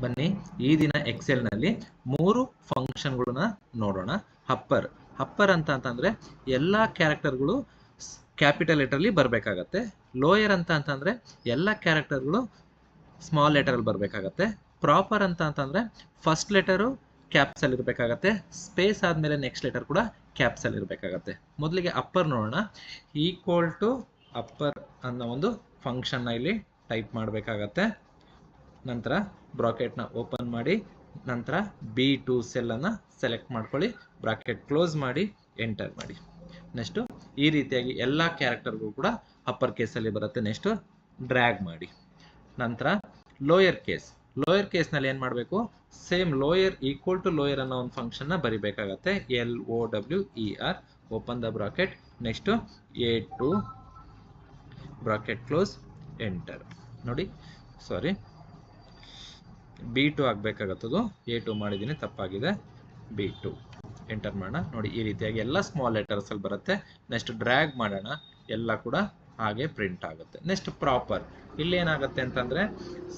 ಬನ್ನಿ. ಈ ದಿನ ಎಕ್ಸೆಲ್ನಲ್ಲಿ ಮೂರು ಫಂಕ್ಷನ್ಗಳನ್ನ ನೋಡೋಣ. ಹಪ್ಪರ್ ಹಪ್ಪರ್ ಅಂತ ಅಂತಂದ್ರೆ ಎಲ್ಲ ಕ್ಯಾರೆಕ್ಟರ್ಗಳು ಕ್ಯಾಪಿಟಲ್ ಲೆಟರ್ಲಿ ಬರಬೇಕಾಗತ್ತೆ. ಲೋಯರ್ ಅಂತ ಅಂತಂದ್ರೆ ಎಲ್ಲ ಕ್ಯಾರೆಕ್ಟರ್ಗಳು ಸ್ಮಾಲ್ ಲೆಟರಲ್ಲಿ ಬರಬೇಕಾಗತ್ತೆ. ಪ್ರಾಪರ್ ಅಂತ ಅಂತಂದ್ರೆ ಫಸ್ಟ್ ಲೆಟರು ಕ್ಯಾಪ್ಸಲ್ಲಿ ಇರಬೇಕಾಗತ್ತೆ. ಸ್ಪೇಸ್ ಆದಮೇಲೆ ನೆಕ್ಸ್ಟ್ ಲೆಟರ್ ಕೂಡ ಕ್ಯಾಪ್ಸಲ್ಲಿ ಇರಬೇಕಾಗತ್ತೆ. ಮೊದಲಿಗೆ ಅಪ್ಪರ್ ನೋಡೋಣ. ಈಕ್ವಲ್ ಟು ಅಪ್ಪರ್ ಅನ್ನೋ ಒಂದು ಫಂಕ್ಷನ್ನ ಇಲ್ಲಿ ಟೈಪ್ ಮಾಡಬೇಕಾಗತ್ತೆ. ನಂತರ ಬ್ರಾಕೆಟ್ನ ಓಪನ್ ಮಾಡಿ, ನಂತರ ಬಿ ಟು ಸೆಲ್ಲನ್ನು ಸೆಲೆಕ್ಟ್ ಮಾಡ್ಕೊಳ್ಳಿ, ಬ್ರಾಕೆಟ್ ಕ್ಲೋಸ್ ಮಾಡಿ, ಎಂಟರ್ ಮಾಡಿ. ನೆಕ್ಸ್ಟು, ಈ ರೀತಿಯಾಗಿ ಎಲ್ಲ ಕ್ಯಾರೆಕ್ಟರ್ಗಳು ಕೂಡ ಅಪ್ಪರ್ ಕೇಸಲ್ಲಿ ಬರುತ್ತೆ. ನೆಕ್ಸ್ಟು, ಡ್ರ್ಯಾಗ್ ಮಾಡಿ. ನಂತರ, ಲೋಯರ್ ಕೇಸ್. ಲೋಯರ್ ಕೇಸ್ನಲ್ಲಿ ಏನು ಮಾಡಬೇಕು? Same lower equal to lower ಅನ್ನೋ ಒಂದು ನ ಬರಿಬೇಕಾಗತ್ತೆ. L O W, E, R, open the bracket. Next, A two, bracket close, enter. ನೋಡಿ, ಸಾರಿ. ಬಿ ಟು ಆಗಬೇಕಾಗತ್ತದು. ಎ ಟು ಮಾಡಿದ್ದೀನಿ ತಪ್ಪಾಗಿದೆ. B to. ಎಂಟರ್ ಮಾಡೋಣ. ನೋಡಿ, ಈ ರೀತಿಯಾಗಿ ಎಲ್ಲ ಸ್ಮಾಲ್ ಲೆಟರ್ಸಲ್ಲಿ ಬರುತ್ತೆ. ನೆಕ್ಸ್ಟ್ ಡ್ರ್ಯಾಗ್ ಮಾಡೋಣ. ಎಲ್ಲ ಕೂಡ ಹಾಗೆ ಪ್ರಿಂಟ್ ಆಗುತ್ತೆ. ನೆಕ್ಸ್ಟ್ ಪ್ರಾಪರ್ ಇಲ್ಲಿ ಏನಾಗುತ್ತೆ ಅಂತಂದರೆ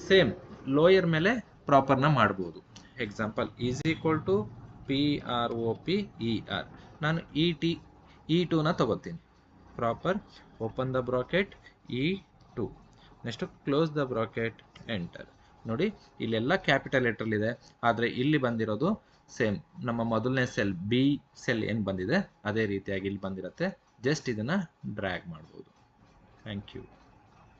ಸೇಮ್ ಲೋಯರ್ ಮೇಲೆ ಪ್ರಾಪರ್ನ ಮಾಡ್ಬೋದು. Example is equal to P R O P E R ನಾನು ಇ ಟಿ ಇ ಟೂನ ತಗೋತೀನಿ. Proper open the bracket E two next close the bracket enter ನೋಡಿ, ಇಲ್ಲೆಲ್ಲ ಕ್ಯಾಪಿಟಲ್ ಲೆಟರ್ ಇದೆ, ಆದರೆ ಇಲ್ಲಿ ಬಂದಿರೋದು ಸೇಮ್. ನಮ್ಮ ಮೊದಲನೇ ಸೆಲ್, ಬಿ ಸೆಲ್ ಏನು ಬಂದಿದೆ, ಅದೇ ರೀತಿಯಾಗಿ ಇಲ್ಲಿ ಬಂದಿರುತ್ತೆ. ಜಸ್ಟ್ ಇದನ್ನು ಡ್ರ್ಯಾಗ್ ಮಾಡ್ಬೋದು. Thank you.